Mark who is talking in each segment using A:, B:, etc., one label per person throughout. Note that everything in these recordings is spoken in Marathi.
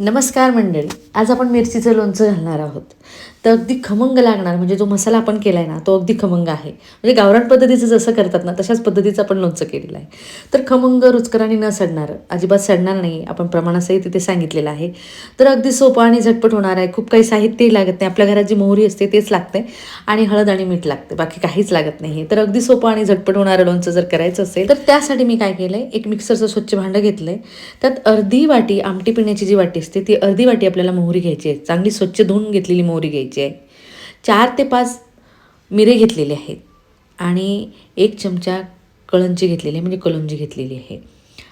A: नमस्कार मंडळी आज आपण मिरचीचं लोणचं घालणार आहोत. तर अगदी खमंग लागणार म्हणजे जो मसाला आपण केला आहे ना तो अगदी खमंग आहे. म्हणजे गावरान पद्धतीचं जसं करतात ना तशाच पद्धतीचं आपण लोणचं केलेलं आहे. तर खमंग रुचकर आणि न सडणार अजिबात सडणार नाही आपण प्रमाणासहित तिथे सांगितलेलं आहे. तर अगदी सोपं आणि झटपट होणार आहे. खूप काही साहित्यही लागत नाही. आपल्या घरात जी मोहरी असते तेच लागते. आणि हळद आणि मीठ लागते बाकी काहीच लागत नाही. तर अगदी सोपं आणि झटपट होणारं लोणचं जर करायचं असेल तर त्यासाठी मी काय केलं आहे एक मिक्सरचं स्वच्छ भांडं घेतलं आहे त्यात अर्धी वाटी आमटी पिण्याची जी वाटी असते ती अर्धी वाटी आपल्याला मोहरी घ्यायची आहे. चांगली स्वच्छ धुवून घेतलेली मोहरी घ्यायची आहे. चार ते पाच मिरे घेतलेले आहेत. आणि एक चमचा कळंजी घेतलेली आहे म्हणजे कलंजी घेतलेली आहे.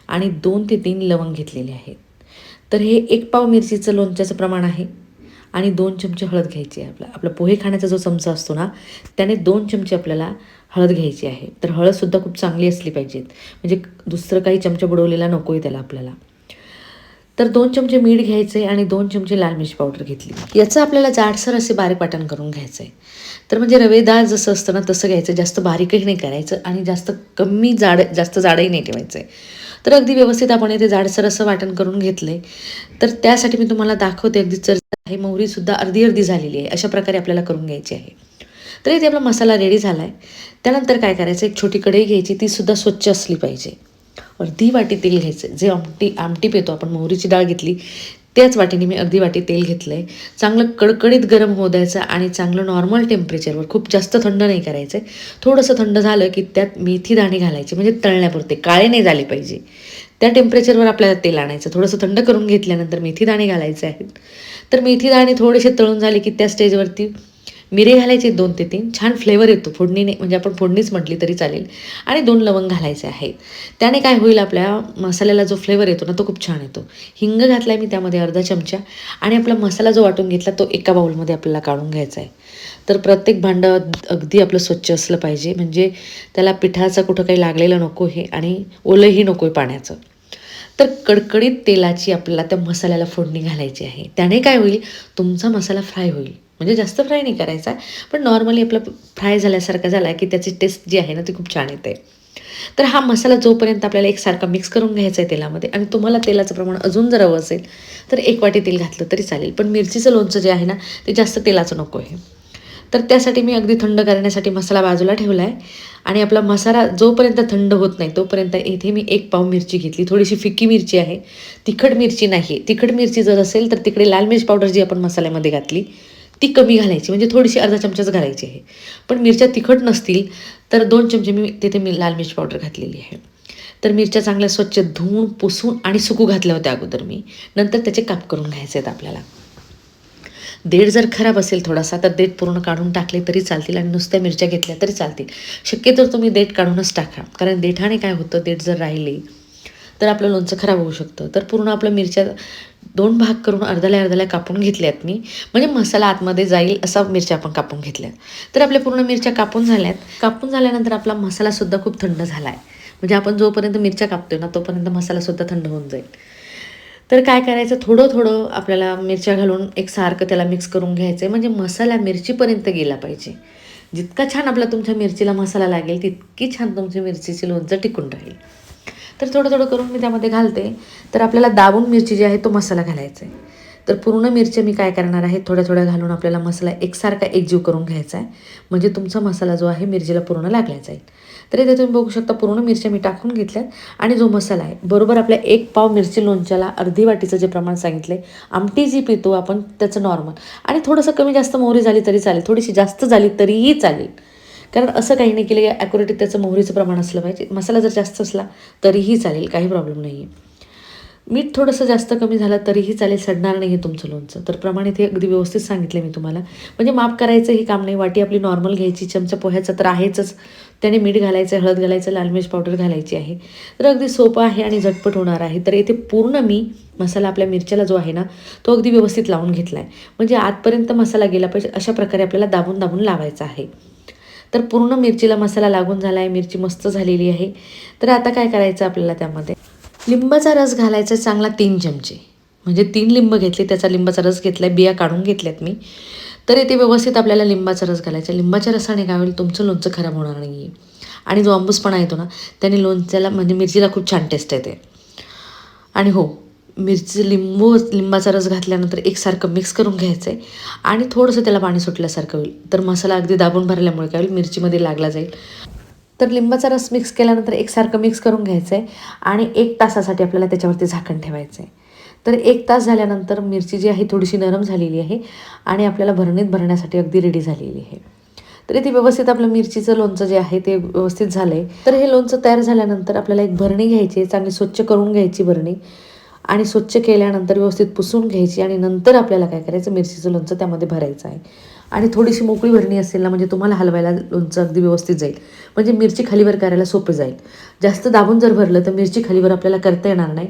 A: आणि दोन ते तीन लवंग घेतलेले आहेत. तर हे एक पाव मिरचीचं लोणच्याचं प्रमाण आहे. आणि दोन चमचे हळद घ्यायची आहे आपला आपला पोहे खाण्याचा जो चमचा असतो ना त्याने दोन चमचे आपल्याला हळद घ्यायची आहे. तर हळदसुद्धा खूप चांगली असली पाहिजेत. म्हणजे दुसरं काही चमचा बुडवलेला नको आहे त्याला आपल्याला. तर दोन चमचे मीठ घ्यायचे आणि दोन चमचे लाल मिरची पावडर घेतली. याचं आपल्याला जाडसर असे बारीक वाटण करून घ्यायचं आहे तर म्हणजे रवेदार जसं असतं ना तसं घ्यायचं. जास्त बारीकही नाही करायचं आणि जास्त कमी जाड जास्त जाडही नाही ठेवायचं आहे तर अगदी व्यवस्थित आपण इथे जाडसर असं वाटण करून घेतलं. आहे तर त्यासाठी मी तुम्हाला दाखवते अगदी चर आहे. मोहरीसुद्धा अर्धी अर्धी झालेली आहे. अशा प्रकारे आपल्याला करून घ्यायची आहे. तर इथे आपला मसाला रेडी झाला आहे त्यानंतर काय करायचं? एक छोटी कढई घ्यायची. तीसुद्धा स्वच्छ असली पाहिजे. अर्धी वाटी तेल घ्यायचं. जे आमटी आमटी पेतो आपण मोहरीची डाळ घेतली त्याच वाटीने मी अर्धी वाटी तेल घेतलं आहे चांगलं कडकडीत गरम होऊ द्यायचं आणि चांगलं नॉर्मल टेम्परेचरवर खूप जास्त थंड नाही करायचं आहे थोडंसं थंड झालं की त्यात मेथी दाणे घालायचे म्हणजे तळण्यापुरते काळे नाही झाले पाहिजे. त्या टेम्परेचरवर आपल्याला तेल आणायचं. थोडंसं थंड करून घेतल्यानंतर मेथी दाणे घालायचे आहेत. तर मेथी दाणे थोडेसे तळून झाले की त्या स्टेजवरती मिरे घालायचे दोन ते तीन. छान फ्लेवर येतो. फोडणीने म्हणजे आपण फोडणीच म्हटली तरी चालेल. आणि दोन लवंग घालायचे आहेत. त्याने काय होईल आपल्या मसाल्याला जो फ्लेवर येतो ना तो खूप छान येतो. हिंग घातला आहे मी त्यामध्ये अर्धा चमचा. आणि आपला मसाला जो वाटून घेतला तो एका बाउलमध्ये आपल्याला काढून घ्यायचा आहे. तर प्रत्येक भांडं अगदी आपलं स्वच्छ असलं पाहिजे. म्हणजे त्याला पिठाचं कुठं काही लागलेलं नको हे आणि ओलंही नको आहे पाण्याचं. तर कडकडीत तेलाची आपल्याला त्या मसाल्याला फोडणी घालायची आहे. त्याने काय होईल? तुमचा मसाला फ्राय होईल. म्हणजे जास्त फ्राय नाही करायचा. पण नॉर्मली आपला फ्राय झाल्यासारखा झाला की त्याची टेस्ट जी आहे ना ती खूप छान येते. तर हा मसाला जोपर्यंत आपल्याला एकसारखा मिक्स करून घ्यायचा आहे तेलामध्ये आणि तुम्हाला तेलाचं प्रमाण अजून जर हवं असेल तर एक वाटी तेल घातलं तरी चालेल. पण मिरचीचं लोणचं जे आहे ना ते जास्त तेलाचं नको आहे. तर त्यासाठी मी अगदी थंड करण्यासाठी मसाला बाजूला ठेवला आहे आणि आपला मसाला जोपर्यंत थंड होत नाही तोपर्यंत इथे मी एक पाव मिरची घेतली. थोडीशी फिक्की मिरची आहे. तिखट मिरची नाही. तिखट मिरची जर असेल तर तिकडे लाल मिरची पावडर जी आपण मसाल्यामध्ये घातली ती कमी घालायची म्हणजे थोडीशी अर्धा चमचाच घालायची आहे. पण मिरच्या तिखट नसतील तर दोन चमचे मी तिथे मी लाल मिरची पावडर घातलेली आहे. तर मिरच्या चांगल्या स्वच्छ धुवून पुसून आणि सुकू घातल्या होत्या अगोदर मी. नंतर त्याचे काप करून घ्यायचे आहेत आपल्याला. देठ जर खराब असेल थोडासा तर देठ पूर्ण काढून टाकले तरी चालतील आणि नुसत्या मिरच्या घेतल्या तरी चालतील. शक्यतो तुम्ही देठ काढूनच टाका कारण देठाने काय होतं देठ जर राहिले तर आपलं लोणचं खराब होऊ शकतं. तर पूर्ण आपलं मिरच्या दोन भाग करून अर्ध्याला अर्ध्याला कापून घेतल्यात मी. म्हणजे मसाला आतमध्ये जाईल असा मिरच्या आपण कापून घेतल्यात तर आपल्या पूर्ण मिरच्या कापून झाल्यात. कापून झाल्यानंतर आपला मसालासुद्धा खूप थंड झाला आहे म्हणजे आपण जोपर्यंत मिरच्या कापतोय ना तोपर्यंत मसालासुद्धा थंड होऊन जाईल. तर काय करायचं? थोडं थोडं आपल्याला मिरच्या घालून एक सारखं त्याला मिक्स करून घ्यायचं आहे म्हणजे मसाला मिरचीपर्यंत गेला पाहिजे. जितका छान आपला तुमच्या मिरचीला मसाला लागेल तितकी छान तुमची मिरचीची लोणचं टिकून राहील. तर थोडं थोडं करून मी त्यामध्ये घालते. तर आपल्याला दाबून मिरची जी आहे तो मसाला घालायचा आहे. तर पूर्ण मिरच्या मी काय करणार आहे थोड्या थोड्या घालून आपल्याला मसाला एकसारखा एकजीव करून घ्यायचा आहे. म्हणजे तुमचा मसाला जो आहे मिरचीला पूर्ण लागला जाईल तर इथे तुम्ही बघू शकता पूर्ण मिरच्या मी टाकून घेतल्यात. आणि जो मसाला आहे बरोबर आपल्या एक पाव मिरची लोणच्याला अर्धी वाटीचं जे प्रमाण सांगितलं आहे आमटी जी पितो आपण त्याचं नॉर्मल आणि थोडंसं कमी जास्त मोहरी झाली तरी चालेल थोडीशी जास्त झाली तरीही चालेल. कारण असं काही नाही केलं की ॲक्युरेट त्याचं मोहरीचं प्रमाण असलं पाहिजे. मसाला जर जास्त असला तरीही चालेल काही प्रॉब्लेम नाही आहे मीठ थोडंसं जास्त कमी झालं तरीही चालेल सडणार नाही आहे तुमचं लोणचं. तर प्रमाणे ते अगदी व्यवस्थित सांगितलं मी तुम्हाला. म्हणजे माप करायचं हे काम नाही. वाटी आपली नॉर्मल घ्यायची चमचा पोह्याचा तर आहेच त्याने मीठ घालायचं हळद घालायचं लाल मिरच पावडर घालायची आहे. तर अगदी सोपं आहे आणि झटपट होणार आहे. तर इथे पूर्ण मी मसाला आपल्या मिरच्याला जो आहे ना तो अगदी व्यवस्थित लावून घेतला आहे म्हणजे आतपर्यंत मसाला गेला पाहिजे अशा प्रकारे आपल्याला दाबून दाबून लावायचा आहे. तर पूर्ण मिरचीला मसाला लागून झाला आहे मिरची मस्त झालेली आहे. तर आता काय करायचं आपल्याला त्यामध्ये? लिंबाचा रस घालायचा चांगला तीन चमचे. म्हणजे तीन लिंब घेतले त्याचा लिंबाचा रस घेतला बिया काढून घेतल्यात मी. तर येथे व्यवस्थित आपल्याला लिंबाचा रस घालायचा लिंबाच्या रसाने काय होईल तुमचं लोणचं खराब होणार नाही आहे आणि जो आंबूसपणा येतो ना त्याने लोणच्याला म्हणजे मिरचीला खूप छान टेस्ट येते. आणि हो मिरची लिंबू लिंबाचा रस घातल्यानंतर एकसारखं मिक्स करून घ्यायचं आहे आणि थोडंसं त्याला पाणी सुटल्यासारखं होईल. तर मसाला अगदी दाबून भरल्यामुळे काय होईल? मिरचीमध्ये लागला जाईल. तर लिंबाचा रस मिक्स केल्यानंतर एकसारखं मिक्स करून घ्यायचं आहे आणि एक तासासाठी आपल्याला त्याच्यावरती झाकण ठेवायचं आहे तर एक तास झाल्यानंतर मिरची जी आहे थोडीशी नरम झालेली आहे. आणि आपल्याला भरणीत भरण्यासाठी अगदी रेडी झालेली आहे. तर इथे व्यवस्थित आपलं मिरचीचं लोणचं जे आहे ते व्यवस्थित झालं आहे तर हे लोणचं तयार झाल्यानंतर आपल्याला एक भरणी घ्यायची आहे. चांगली स्वच्छ करून घ्यायची भरणी. आणि स्वच्छ केल्यानंतर व्यवस्थित पुसून घ्यायची आणि नंतर आपल्याला काय करायचं? मिरचीचं लोणचं त्यामध्ये भरायचं आहे. आणि थोडीशी मोकळी भरणी असेल ना म्हणजे तुम्हाला हलवायला लोणचं अगदी व्यवस्थित जाईल. म्हणजे मिरची खालीवर करायला सोपं जाईल. जास्त दाबून जर भरलं तर मिरची खालीवर आपल्याला करता येणार नाही.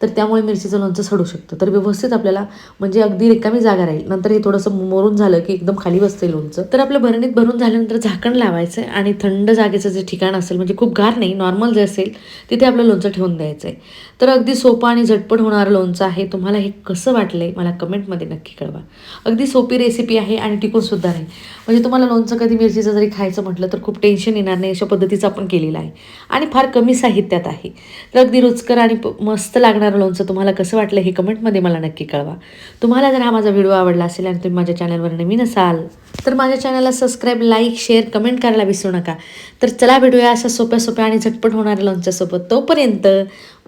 A: तर त्यामुळे मिरचीचं लोणचं सडू शकतं. तर व्यवस्थित आपल्याला म्हणजे अगदी रिकामी जागा राहील. नंतर हे थोडंसं मोरून झालं की एकदम खाली बसते लोणचं. तर आपलं भरणीत भरून झाल्यानंतर झाकण लावायचं आहे आणि थंड जागेचं जे ठिकाण असेल म्हणजे खूप गार नाही नॉर्मल जे असेल तिथे आपलं लोणचं ठेवून द्यायचं आहे तर अगदी सोपं आणि झटपट होणारं लोणचं आहे. तुम्हाला हे कसं वाटलं आहे मला कमेंटमध्ये नक्की कळवा. अगदी सोपी रेसिपी आहे आणि टिकूनसुद्धा नाही. म्हणजे तुम्हाला लोणचं कधी मिरचीचं जरी खायचं म्हटलं तर खूप टेन्शन येणार नाही. अशा पद्धतीचं आपण केलेलं आहे. आणि फार कमी साहित्यात आहे. तर अगदी रुचकर आणि मस्त लागणार लोणचं तुम्हाला कसं वाटलं हे कमेंटमध्ये मला नक्की कळवा. तुम्हाला जर हा माझा व्हिडिओ आवडला असेल आणि तुम्ही माझ्या चॅनलवर नवीन असाल तर माझ्या चॅनलला सबस्क्राईब लाईक शेअर कमेंट करायला विसरू नका. तर चला भेटूया अशा सोप्या सोप्या आणि झटपट होणाऱ्या लोणच्यासोबत तोपर्यंत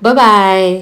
A: बाय